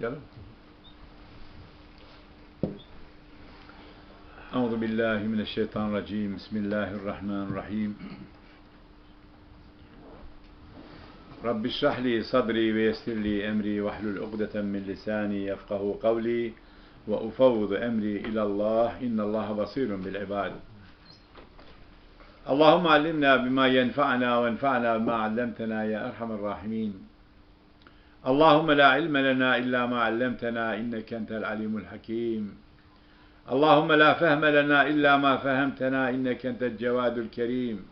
يلا. أعوذ بالله من الشيطان الرجيم. بسم الله الرحمن الرحيم. رب اشرح لي صدري ويسر لي أمري واحلل عقدة من لساني يفقه قولي وأفوض أمري إلى الله. إن الله بصير بالعباد. اللهم علمنا بما ينفعنا وانفعنا بما علمتنا يا أرحم الراحمين. Allahumme la ilme lena illa ma allamtena inneke entel alimul hakim. Allahumme la fehme lena illa ma fehemtena inneke entel cevadul kerim.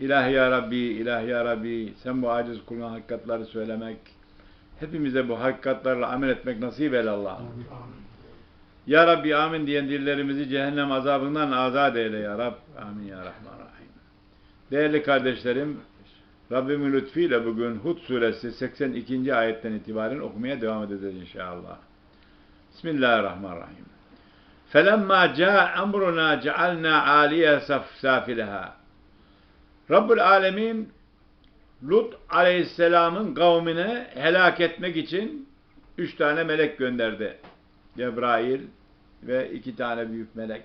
İlahi ya Rabbi, ilahi ya Rabbi, sen bu aciz kuluna hakikatları söylemek, hepimize bu hakikatlerle amel etmek nasip eyle Allah. Ya Rabbi amin diyen dillerimizi cehennem azabından azat eyle ya Rab. Amin ya Rahman Rahim. Değerli kardeşlerim, Rabbimin lütfiyle bugün Hud suresi 82. ayetten itibaren okumaya devam edeceğiz inşallah. Bismillahirrahmanirrahim. فَلَمَّا جَاءَ اَمْرُنَا جَعَلْنَا عَالِيَ سَافِلَهَا Rabbül Alemin Lut aleyhisselamın kavmine helak etmek için üç tane melek gönderdi. Cebrail ve iki tane büyük melek.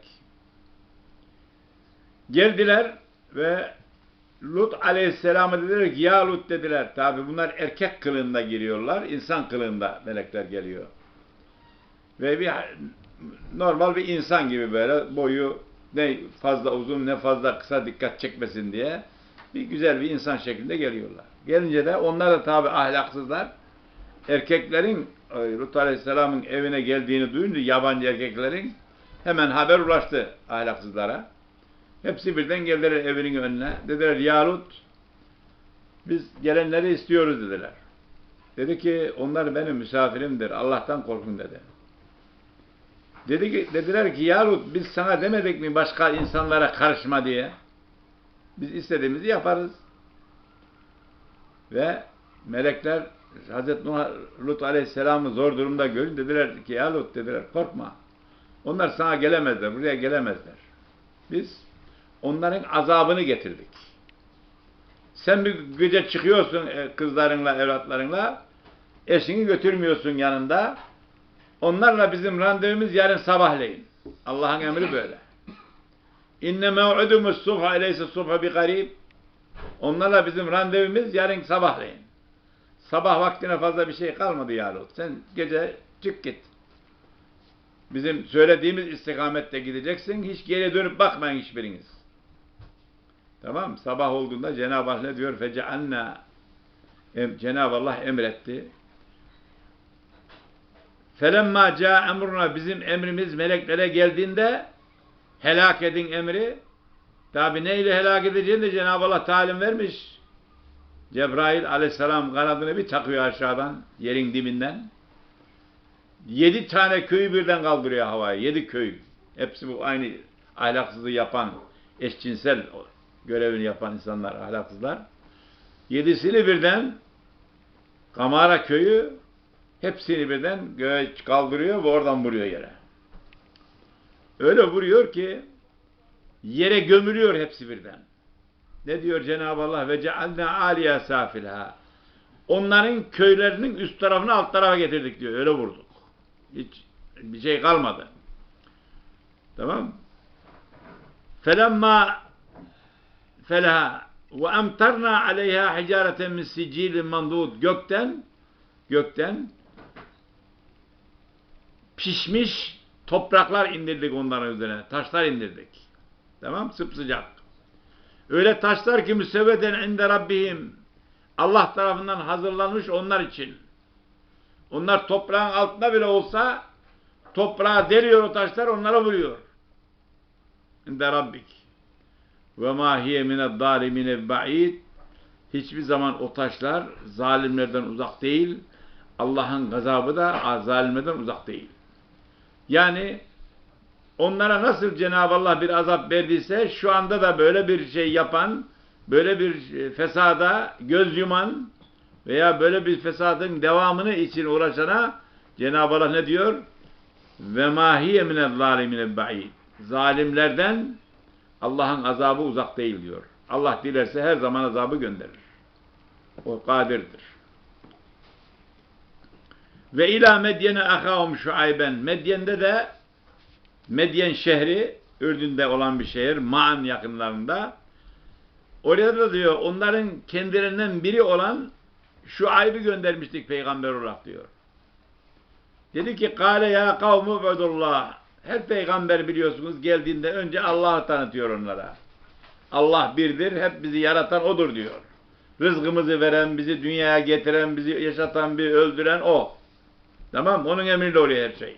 Geldiler ve Lut aleyhisselama dediler ki ya Lut dediler. Tabi bunlar erkek kılığında giriyorlar. insan kılığında melekler geliyor. Ve bir normal bir insan gibi böyle boyu ne fazla uzun ne fazla kısa dikkat çekmesin diye bir güzel bir insan şeklinde geliyorlar. Gelince de onlar da tabi ahlaksızlar. Erkeklerin Lut Aleyhisselam'ın evine geldiğini duyunca yabancı erkeklerin hemen haber ulaştı ahlaksızlara. Hepsi birden geldiler evinin önüne. Dediler ya Lut biz gelenleri istiyoruz dediler. Dedi ki onlar benim misafirimdir. Allah'tan korkun dedi. Dedi ki, dediler ki ya Lut biz sana demedik mi başka insanlara karışma diye. Biz istediğimizi yaparız. Ve melekler Hazreti Lut Aleyhisselam'ı zor durumda görün dediler ki ya Lut dediler korkma. Onlar sana gelemezler, buraya gelemezler. Biz onların azabını getirdik. Sen bir gece çıkıyorsun kızlarınla, evlatlarınla, eşini götürmüyorsun yanında. Onlarla bizim randevumuz yarın sabahleyin. Allah'ın emri böyle. İnne mev'udumuz subha eleyse subha bi garib. Onlarla bizim randevumuz yarın sabahleyin. Sabah vaktine fazla bir şey kalmadı ya Lut. Sen gece çık git. Bizim söylediğimiz istikamette gideceksin. Hiç geri dönüp bakmayın hiçbiriniz. Tamam Sabah olduğunda Cenab-ı Allah ne diyor? Fecealna Cenab-ı Allah emretti. Felemma ca emruna bizim emrimiz meleklere geldiğinde helak edin emri. Tabi neyle helak edeceğini de Cenab-ı Allah talim vermiş. Cebrail aleyhisselam kanadını bir takıyor aşağıdan, yerin dibinden. Yedi tane köyü birden kaldırıyor havaya. Yedi köy. Hepsi bu aynı ahlaksızlığı yapan, eşcinsel görevini yapan insanlar, ahlaksızlar. Yedisini birden Kamara köyü hepsini birden göğe kaldırıyor ve oradan vuruyor yere. Öyle vuruyor ki yere gömülüyor hepsi birden. Ne diyor Cenab-ı Allah? Ve cealna aliye safilha. Onların köylerinin üst tarafını alt tarafa getirdik diyor. Öyle vurduk. Hiç bir şey kalmadı. Tamam Felemma felaha ve emtarna aleyha hicareten min sicilin mandud gökten gökten pişmiş topraklar indirdik onların üzerine. Taşlar indirdik. Tamam Sıpsıcak. Öyle taşlar ki müsevveten inde rabbihim Allah tarafından hazırlanmış onlar için. Onlar toprağın altında bile olsa toprağa deliyor o taşlar onlara vuruyor. İnde rabbik. Ve ma hiye mined zalimine ba'id. Hiçbir zaman o taşlar zalimlerden uzak değil. Allah'ın gazabı da zalimlerden uzak değil. Yani onlara nasıl Cenab-ı Allah bir azap verdiyse şu anda da böyle bir şey yapan, böyle bir fesada göz yuman veya böyle bir fesadın devamını için uğraşana Cenab-ı Allah ne diyor? Ve mahiye minel zalimine ba'id. Zalimlerden Allah'ın azabı uzak değil diyor. Allah dilerse her zaman azabı gönderir. O kadirdir. Ve ila Medyene ahahum şuayben. Medyen'de de Medyen şehri Ürdün'de olan bir şehir. Ma'an yakınlarında. Oraya da diyor onların kendilerinden biri olan şu aybi göndermiştik peygamber olarak diyor. Dedi ki kâle ya kavmu vedullah. Her peygamber biliyorsunuz geldiğinde önce Allah'ı tanıtıyor onlara. Allah birdir, hep bizi yaratan odur diyor. Rızkımızı veren, bizi dünyaya getiren, bizi yaşatan, bir öldüren o. Tamam Onun emriyle oluyor her şey.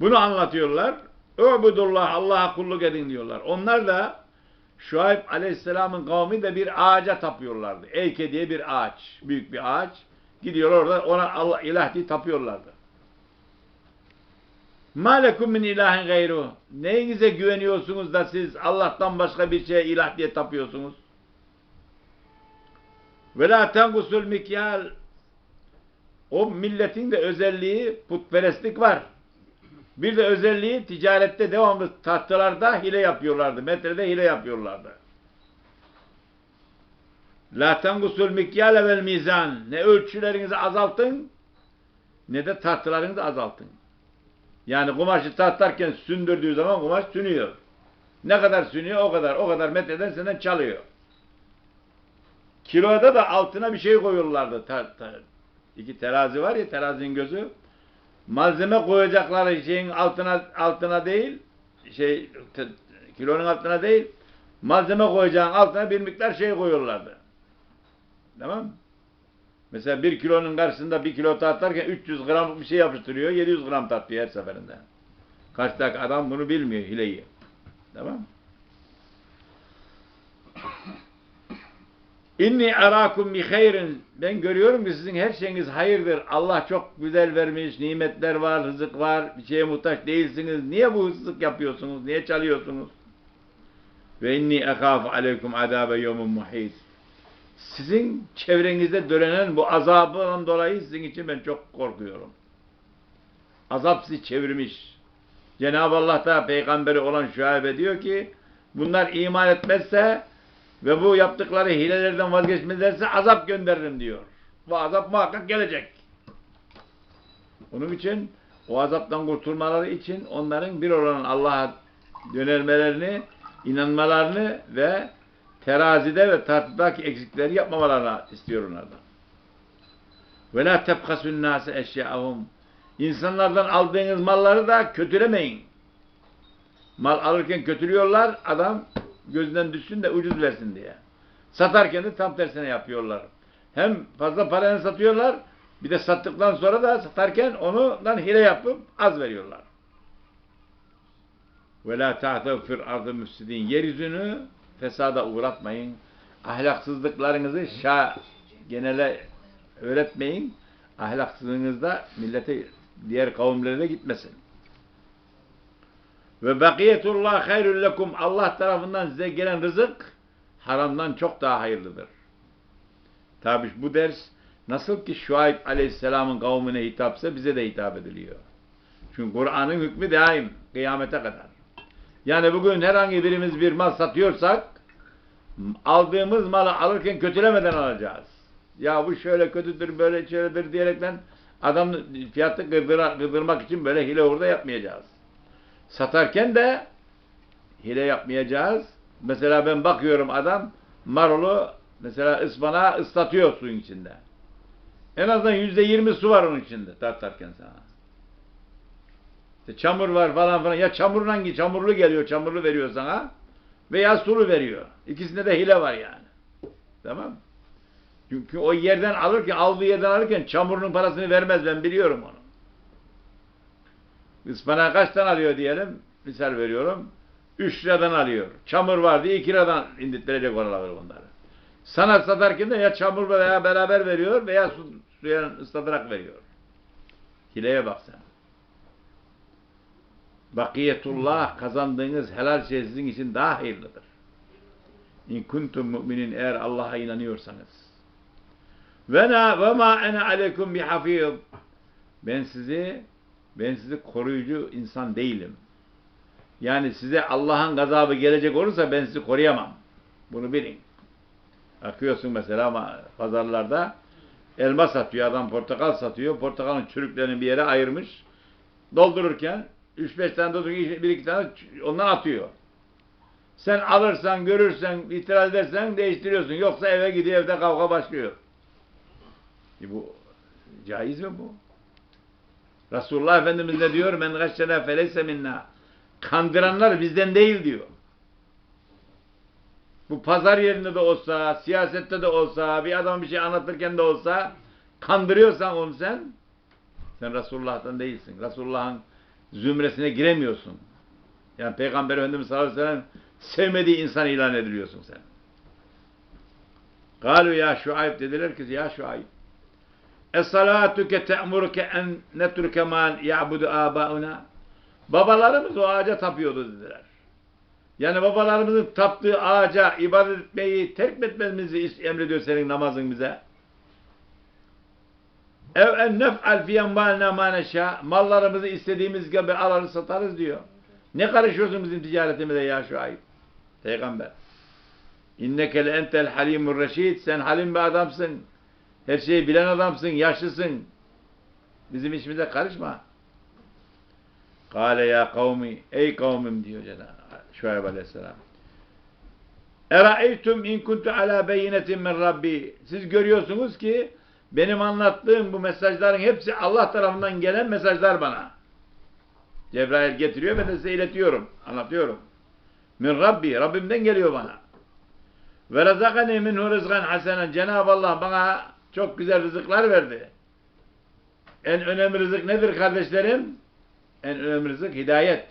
Bunu anlatıyorlar. Ubudullah, Allah'a kulluk edin diyorlar. Onlar da Şuayb Aleyhisselam'ın kavmi de bir ağaca tapıyorlardı. Eyke diye bir ağaç. Büyük bir ağaç. Gidiyor orada ona Allah ilah diye tapıyorlardı. Malekum min ilahin gayru. Neyinize güveniyorsunuz da siz Allah'tan başka bir şeye ilah diye tapıyorsunuz? Ve la tengusul mikyal. O milletin de özelliği putperestlik var. Bir de özelliği ticarette devamlı tahtalarda hile yapıyorlardı. Metrede hile yapıyorlardı. La tengusul mikyale vel mizan. Ne ölçülerinizi azaltın ne de tahtalarınızı azaltın. Yani kumaşı tahtarken sündürdüğü zaman kumaş sünüyor. Ne kadar sünüyor o kadar. O kadar metreden senden çalıyor. Kiloda da altına bir şey koyuyorlardı. Ta, ta, iki terazi var ya terazinin gözü. Malzeme koyacakları şeyin altına altına değil şey te, kilonun altına değil malzeme koyacağın altına bir miktar şey koyuyorlardı. Tamam mı? Mesela bir kilonun karşısında bir kilo tartarken 300 gram bir şey yapıştırıyor, 700 gram tartıyor her seferinde. Karşıdaki adam bunu bilmiyor, hileyi. Tamam? İnni arakum bi hayrin. Ben görüyorum ki sizin her şeyiniz hayırdır. Allah çok güzel vermiş, nimetler var, rızık var, bir şeye muhtaç değilsiniz. Niye bu hırsızlık yapıyorsunuz? Niye çalıyorsunuz? Ve inni ekhafu aleykum azabe yevmun muhit. Sizin çevrenizde dönen bu azabından dolayı sizin için ben çok korkuyorum. Azap sizi çevirmiş. Cenab-ı Allah da peygamberi olan Şuayb'e diyor ki bunlar iman etmezse ve bu yaptıkları hilelerden vazgeçmezlerse azap gönderirim diyor. Bu azap muhakkak gelecek. Onun için o azaptan kurtulmaları için onların bir olan Allah'a yönelmelerini, inanmalarını ve terazide ve tartıdaki eksikleri yapmamalarını istiyor onlardan. Ve la tebkasun nase eşyaahum. İnsanlardan aldığınız malları da kötülemeyin. Mal alırken kötülüyorlar, adam gözünden düşsün de ucuz versin diye. Satarken de tam tersine yapıyorlar. Hem fazla parayla satıyorlar, bir de sattıktan sonra da satarken onundan hile yapıp az veriyorlar. Ve la ta'tev fir ardı müfsidin. Yeryüzünü fesada uğratmayın. Ahlaksızlıklarınızı şa genele öğretmeyin. Ahlaksızlığınız da millete diğer kavimlere gitmesin. Ve bakiyetullah hayrul lekum. Allah tarafından size gelen rızık haramdan çok daha hayırlıdır. Tabi bu ders nasıl ki Şuayb aleyhisselamın kavmine hitapsa bize de hitap ediliyor. Çünkü Kur'an'ın hükmü daim kıyamete kadar. Yani bugün herhangi birimiz bir mal satıyorsak aldığımız malı alırken kötülemeden alacağız. Ya bu şöyle kötüdür, böyle şöyledir diyerekten adam fiyatı kırdıra, kırdırmak için böyle hile orada yapmayacağız. Satarken de hile yapmayacağız. Mesela ben bakıyorum adam marulu mesela ıspanağı ıslatıyor suyun içinde. En azından yüzde yirmi su var onun içinde tartarken sana. Çamur var falan falan. Ya çamurun hangi? Çamurlu geliyor, çamurlu veriyor sana. Veya sulu veriyor. İkisinde de hile var yani. Tamam Çünkü o yerden alırken, aldığı yerden alırken çamurun parasını vermez. Ben biliyorum onu. Ispanağı kaç tane alıyor diyelim. Misal veriyorum. 3 liradan alıyor. Çamur var diye 2 liradan indirttirecek oraları bunları. Sana satarken de ya çamur veya beraber veriyor veya su, suya ıslatarak veriyor. Hileye bak sen. Bakiyetullah kazandığınız helal şey sizin için daha hayırlıdır. İn kuntum müminin eğer Allah'a inanıyorsanız. Ve na ve ma ene aleyküm bihafiz. Ben sizi ben sizi koruyucu insan değilim. Yani size Allah'ın gazabı gelecek olursa ben sizi koruyamam. Bunu bilin. Akıyorsun mesela ama pazarlarda Elma satıyor adam portakal satıyor. Portakalın çürüklerini bir yere ayırmış. Doldururken 3-5 tane doldururken bir iki tane ondan atıyor. Sen alırsan, görürsen, itiraz edersen değiştiriyorsun. Yoksa eve gidiyor, evde kavga başlıyor. E bu caiz mi bu? Resulullah Efendimiz ne diyor? Men gaşşena feleyse minna. Kandıranlar bizden değil diyor. Bu pazar yerinde de olsa, siyasette de olsa, bir adam bir şey anlatırken de olsa kandırıyorsan onu sen sen Resulullah'tan değilsin. Resulullah'ın zümresine giremiyorsun. Yani Peygamber Efendimiz sallallahu aleyhi ve sellem sevmediği insan ilan ediliyorsun sen. Galu ya Şuayb dediler ki ya Şuayb Es-salatuke te'muruke en netruke ma ya'budu abauna Babalarımız o ağaca tapıyordu dediler. Yani babalarımızın taptığı ağaca ibadet etmeyi terk etmemizi emrediyor senin namazın bize. Ev en nef'al fi emvalina ma neşâ. Mallarımızı istediğimiz gibi alırız satarız diyor. Ne karışıyorsun bizim ticaretimize ya şu ayıp? Peygamber. İnneke le entel halimur reşid. Sen halim bir adamsın. Her şeyi bilen adamsın, yaşlısın. Bizim işimize karışma. Kale ya kavmi, ey kavmim diyor Cenab-ı Şuayb Aleyhisselam. Eraeytum in kuntu ala beyinetin min Rabbi. Siz görüyorsunuz ki benim anlattığım bu mesajların hepsi Allah tarafından gelen mesajlar bana. Cebrail getiriyor ben de size iletiyorum, anlatıyorum. Min Rabbi, Rabbimden geliyor bana. Ve razakani minhu rızgan hasenen. Cenab-ı Allah bana çok güzel rızıklar verdi. En önemli rızık nedir kardeşlerim? En önemli rızık hidayet.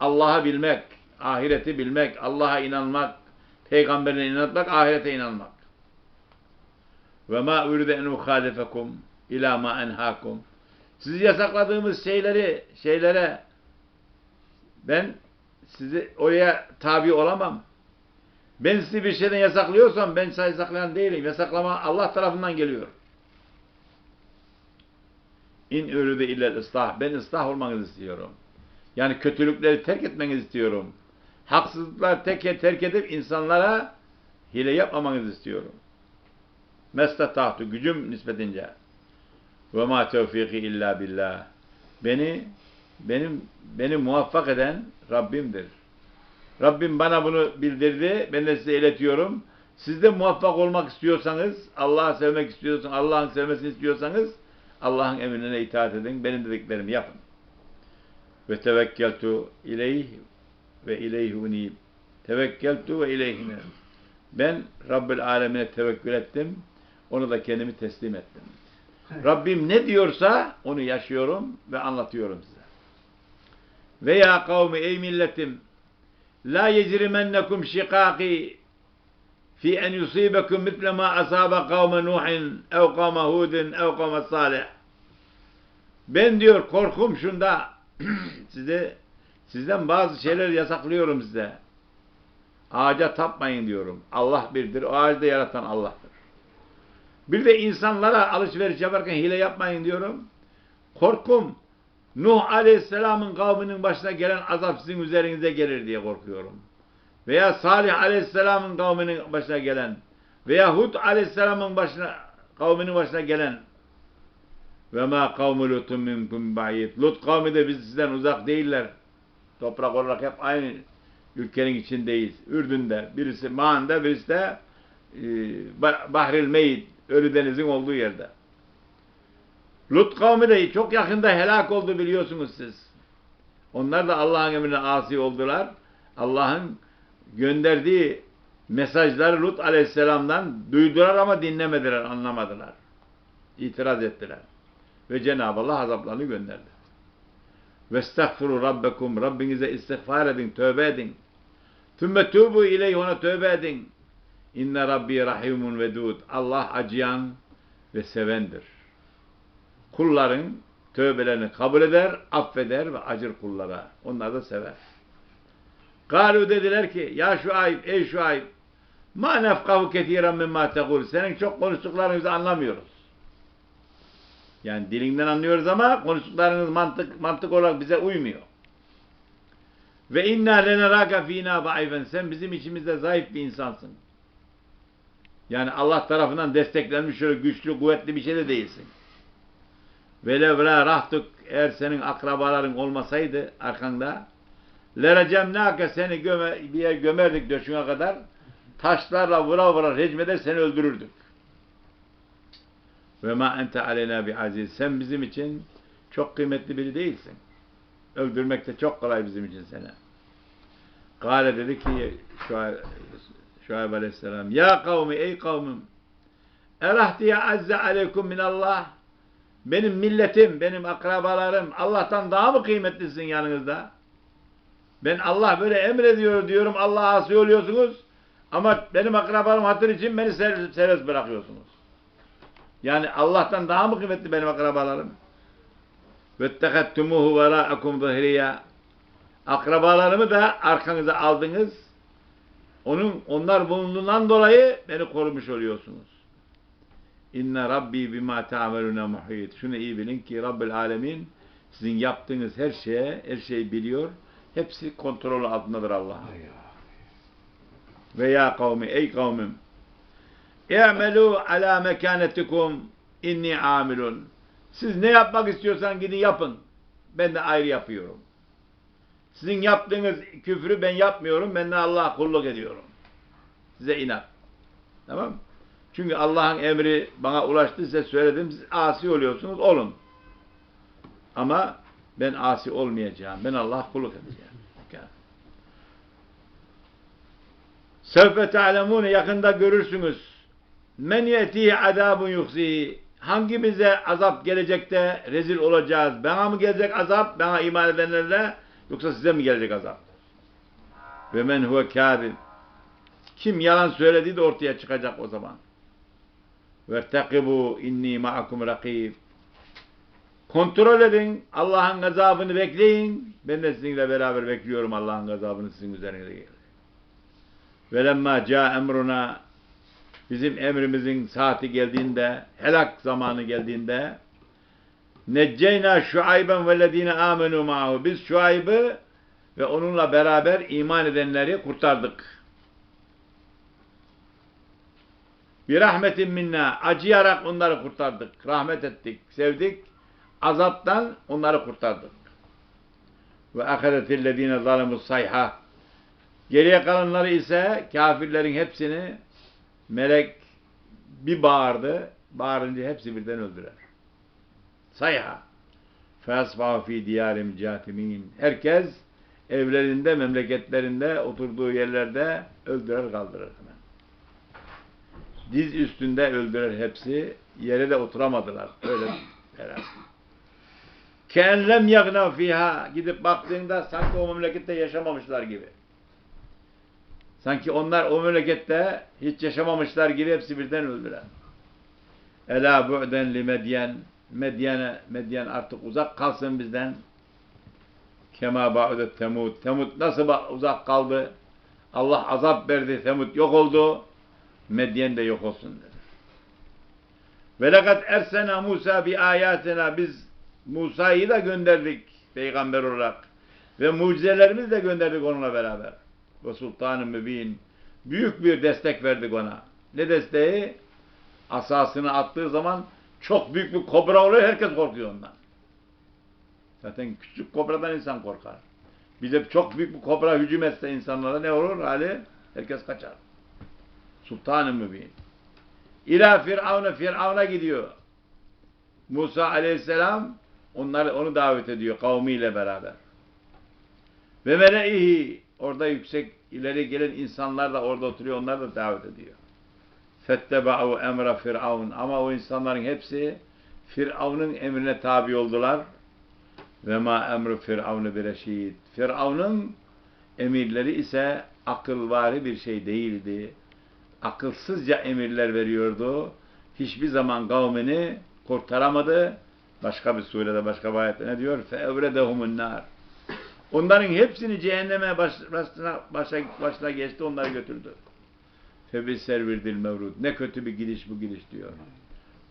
Allah'ı bilmek, ahireti bilmek, Allah'a inanmak, peygamberine inanmak, ahirete inanmak. Ve ma üride en uhalifekum ila ma enhakum. Sizi yasakladığımız şeyleri, şeylere ben sizi oraya tabi olamam. Ben sizi bir şeyden yasaklıyorsam ben sizi yasaklayan değilim. Yasaklama Allah tarafından geliyor. İn ürüde illel ıslah. Ben ıslah olmanızı istiyorum. Yani kötülükleri terk etmenizi istiyorum. Haksızlıkları terk, terk edip insanlara hile yapmamanızı istiyorum. Mestatahtu gücüm nispetince. Ve ma tevfiki illa billah. Beni benim beni muvaffak eden Rabbimdir. Rabbim bana bunu bildirdi. Ben de size iletiyorum. Siz de muvaffak olmak istiyorsanız, Allah'ı sevmek istiyorsanız, Allah'ın sevmesini istiyorsanız Allah'ın emrine itaat edin. Benim dediklerimi yapın. Ve tevekkeltu ileyh ve ileyhi unib. Tevekkeltu ve ileyhine. Ben Rabbül Alemine tevekkül ettim. Onu da kendimi teslim ettim. Rabbim ne diyorsa onu yaşıyorum ve anlatıyorum size. Ve ya kavmi ey milletim la yecrimennekum şikaki fi en yusibekum mitle ma asaba kavme Nuhin ev kavme Hudin ev kavme Salih. Ben diyor korkum şunda size sizden bazı şeyler yasaklıyorum size. Ağaca tapmayın diyorum. Allah birdir. O ağacı da yaratan Allah'tır. Bir de insanlara alışveriş yaparken hile yapmayın diyorum. Korkum Nuh Aleyhisselam'ın kavminin başına gelen azap sizin üzerinize gelir diye korkuyorum. Veya Salih Aleyhisselam'ın kavminin başına gelen veya Hud Aleyhisselam'ın başına kavminin başına gelen ve ma kavmu lutun minkum ba'id. Lut kavmi de biz sizden uzak değiller. Toprak olarak hep aynı ülkenin içindeyiz. Ürdün'de, birisi Mağan'da, birisi de e, Bahril Meyd, Ölü Deniz'in olduğu yerde. Lut kavmi de çok yakında helak oldu biliyorsunuz siz. Onlar da Allah'ın emrine asi oldular. Allah'ın gönderdiği mesajları Lut aleyhisselamdan duydular ama dinlemediler, anlamadılar. İtiraz ettiler. Ve Cenab-ı Allah azaplarını gönderdi. Vestagfiru rabbekum. Rabbinize istiğfar edin, tövbe edin. Tümme tubu ileyh ona tövbe edin. İnne Rabbi rahimun vedud. Allah acıyan ve sevendir. Kulların tövbelerini kabul eder, affeder ve acır kullara. Onlar da sever. Galu dediler ki, ya şu ayıp, ey şu ayıp, ma nefkahu ketiren mimma tegul. Senin çok konuştuklarınızı anlamıyoruz. Yani dilinden anlıyoruz ama konuştuklarınız mantık mantık olarak bize uymuyor. Ve inna leneraka fina da'ifen. Sen bizim içimizde zayıf bir insansın. Yani Allah tarafından desteklenmiş şöyle güçlü, kuvvetli bir şey de değilsin. Velev rahtuk eğer senin akrabaların olmasaydı arkanda lerecemnâke seni göme, bir yer gömerdik döşüne kadar taşlarla vura vura recmeder seni öldürürdük. Ve ma ente aleyna bi aziz. Sen bizim için çok kıymetli biri değilsin. Öldürmek de çok kolay bizim için seni. Kale dedi ki Şuayb, Şuayb aleyhisselam Ya kavmi ey kavmim Erahtiye azze aleykum minallah Benim milletim, benim akrabalarım Allah'tan daha mı kıymetlisin yanınızda? Ben Allah böyle emrediyor diyorum Allah'a asi oluyorsunuz ama benim akrabalarım hatır için beni ser- serbest bırakıyorsunuz. Yani Allah'tan daha mı kıymetli benim akrabalarım? وَاتَّخَدْتُمُهُ وَرَاءَكُمْ ظَهْرِيًا Akrabalarımı da arkanıza aldınız. onun onlar bulunduğundan dolayı beni korumuş oluyorsunuz. İnne Rabbi bima ta'meluna muhit. Şunu iyi bilin ki Rabbül Alemin sizin yaptığınız her şeye, her şeyi biliyor. Hepsi kontrol altındadır Allah. Ve ya kavmi, ey kavmim. İ'melû alâ mekânetikum inni amilun. Siz ne yapmak istiyorsan gidin yapın. Ben de ayrı yapıyorum. Sizin yaptığınız küfrü ben yapmıyorum. Ben de Allah'a kulluk ediyorum. Size inat. Tamam Çünkü Allah'ın emri bana ulaştı size söyledim. Siz asi oluyorsunuz. Olun. Ama ben asi olmayacağım. Ben Allah'a kulluk edeceğim. Sevfe ta'lemune yakında görürsünüz. Men yetihi azabun yuhzihi. Hangimize azap gelecekte rezil olacağız? Bana mı gelecek azap? Bana iman edenlerle yoksa size mi gelecek azap? Ve men huve kâzib. Kim yalan söylediği de ortaya çıkacak o zaman. Vertekibu inni ma'akum rakib. Kontrol edin. Allah'ın gazabını bekleyin. Ben de sizinle beraber bekliyorum Allah'ın gazabını sizin üzerinize gelir. Ve lemma ca emruna bizim emrimizin saati geldiğinde, helak zamanı geldiğinde necceyna şuayben vellezine amenu ma'hu. Biz Şuayb'ı ve onunla beraber iman edenleri kurtardık. Bir rahmetin minna. Acıyarak onları kurtardık. Rahmet ettik, sevdik. Azaptan onları kurtardık. Ve ahadetillezine zalemus sayha. Geriye kalanları ise kafirlerin hepsini melek bir bağırdı. Bağırınca hepsi birden öldürer. Sayha. Fesfahu fi diyarim catimin. Herkes evlerinde, memleketlerinde, oturduğu yerlerde öldürer kaldırır hemen. Diz üstünde öldürer hepsi. Yere de oturamadılar. Öyle herhalde. Kenlem yagna fiha. Gidip baktığında sanki o memlekette yaşamamışlar gibi. Sanki onlar o memlekette hiç yaşamamışlar gibi hepsi birden öldüler. Ela bu'den li medyen. Medyene, Medyen artık uzak kalsın bizden. Kema ba'udet Temud. Temud nasıl uzak kaldı? Allah azap verdi. Temud yok oldu. Medyen de yok olsun dedi. Ve lekad ersena Musa bi ayatina. Biz Musa'yı da gönderdik peygamber olarak. Ve mucizelerimizi de gönderdik onunla beraber. Ve sultanı mübin. Büyük bir destek verdik ona. Ne desteği? Asasını attığı zaman çok büyük bir kobra oluyor. Herkes korkuyor ondan. Zaten küçük kobradan insan korkar. Bize çok büyük bir kobra hücum etse insanlara ne olur hali? Herkes kaçar. Sultan-ı Mübin. İlâ Firavun'a Firavun'a gidiyor. Musa aleyhisselam onları onu davet ediyor kavmiyle beraber. Ve meleihi orada yüksek ileri gelen insanlar da orada oturuyor. Onlar da davet ediyor Fetteba'u emra Firavun. Ama o insanların hepsi Firavun'un emrine tabi oldular. Ve ma emru Firavun'u bireşid. Firavun'un emirleri ise akılvari bir şey değildi. Akılsızca emirler veriyordu. Hiçbir zaman kavmini kurtaramadı. Başka bir surede, başka bir ayette ne diyor? فَاَوْرَدَهُمُ النَّارِ Onların hepsini cehenneme baş, başına, başa, başına geçti, onları götürdü. Febi servirdil mevrud. Ne kötü bir gidiş bu gidiş diyor.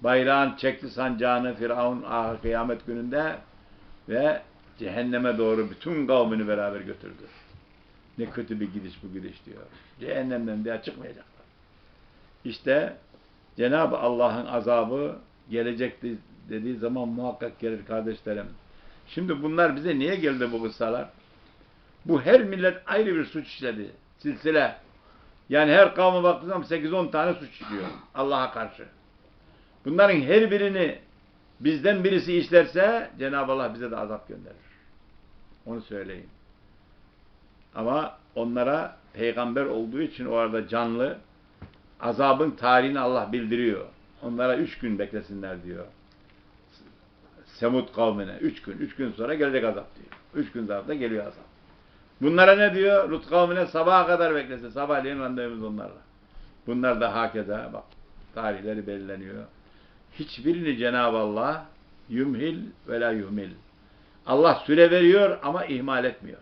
Bayrağın çekti sancağını Firavun ahir kıyamet gününde ve cehenneme doğru bütün kavmini beraber götürdü. Ne kötü bir gidiş bu gidiş diyor. Cehennemden diye çıkmayacaklar. İşte Cenab-ı Allah'ın azabı gelecekti dediği zaman muhakkak gelir kardeşlerim. Şimdi bunlar bize niye geldi bu kıssalar? Bu her millet ayrı bir suç işledi. Silsile. Yani her kavme baktığı zaman 8-10 tane suç işliyor Allah'a karşı. Bunların her birini bizden birisi işlerse Cenab-ı Allah bize de azap gönderir. Onu söyleyeyim. Ama onlara peygamber olduğu için orada canlı azabın tarihini Allah bildiriyor. Onlara üç gün beklesinler diyor. Semud kavmine. Üç gün. Üç gün sonra gelecek azap diyor. Üç gün sonra da geliyor azap. Bunlara ne diyor? Lut kavmine sabaha kadar beklesin. Sabahleyin randevumuz onlarla. Bunlar da hakeza bak tarihleri belirleniyor. Hiçbirini Cenab-ı Allah yumhil ve la yuhmil. Allah süre veriyor ama ihmal etmiyor.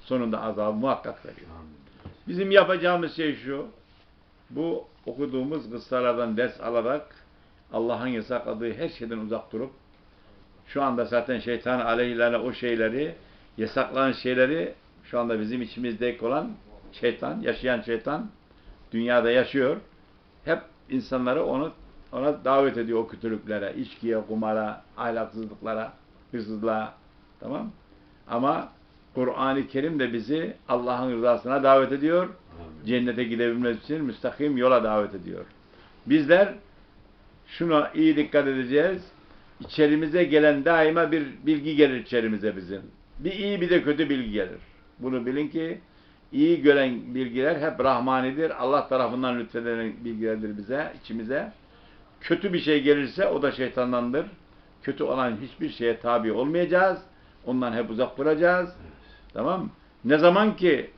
Sonunda azabı muhakkak veriyor. Bizim yapacağımız şey şu. Bu okuduğumuz kıssalardan ders alarak Allah'ın yasakladığı her şeyden uzak durup şu anda zaten şeytan aleyhlerine o şeyleri yasaklanan şeyleri şu anda bizim içimizdeki olan şeytan, yaşayan şeytan dünyada yaşıyor. Hep insanları onu ona davet ediyor o kötülüklere, içkiye, kumara, ahlaksızlıklara, hırsızlığa. Tamam? Ama Kur'an-ı Kerim de bizi Allah'ın rızasına davet ediyor. Cennete gidebilmemiz için müstakim yola davet ediyor. Bizler şuna iyi dikkat edeceğiz. İçerimize gelen daima bir bilgi gelir içerimize bizim. Bir iyi bir de kötü bilgi gelir. Bunu bilin ki iyi gören bilgiler hep rahmanidir. Allah tarafından lütfedilen bilgilerdir bize, içimize. Kötü bir şey gelirse o da şeytandandır. Kötü olan hiçbir şeye tabi olmayacağız. Ondan hep uzak duracağız. Tamam mı? Ne zaman ki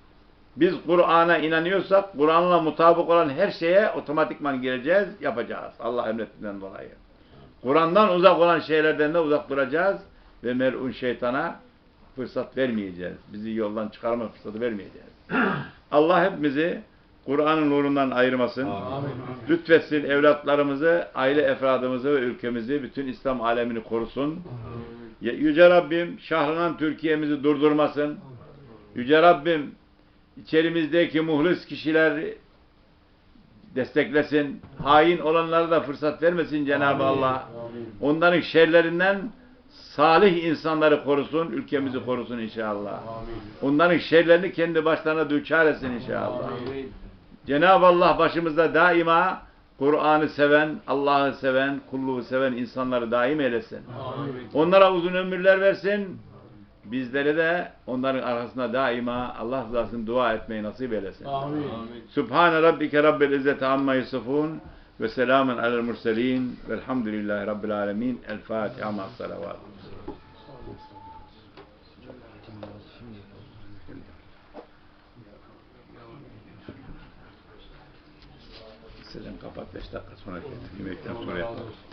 biz Kur'an'a inanıyorsak, Kur'an'la mutabık olan her şeye otomatikman gireceğiz, yapacağız. Allah emrettiğinden dolayı. Kur'an'dan uzak olan şeylerden de uzak duracağız ve melun şeytana fırsat vermeyeceğiz. Bizi yoldan çıkarma fırsatı vermeyeceğiz. Allah hepimizi Kur'an'ın nurundan ayırmasın. Amin. Lütfetsin evlatlarımızı, aile efradımızı ve ülkemizi, bütün İslam alemini korusun. Ya- Yüce Rabbim şahranan Türkiye'mizi durdurmasın. Yüce Rabbim içerimizdeki muhlis kişiler desteklesin. Hain olanlara da fırsat vermesin Cenab-ı Allah. Onların şerlerinden salih insanları korusun, ülkemizi korusun inşallah. Onların şerlerini kendi başlarına düçar etsin inşallah. Cenab-ı Allah başımızda daima Kur'an'ı seven, Allah'ı seven, kulluğu seven insanları daim eylesin. Onlara uzun ömürler versin. Bizlere de onların arkasında daima Allah rızasını dua etmeyi nasip eylesin. Amin. Subhane rabbike rabbil izzeti amma yasifun ve selamun alel murselin velhamdülillahi rabbil alemin. El Fatiha ma salavat. Sen kapat 5 dakika sonra yemekten sonra yaparız.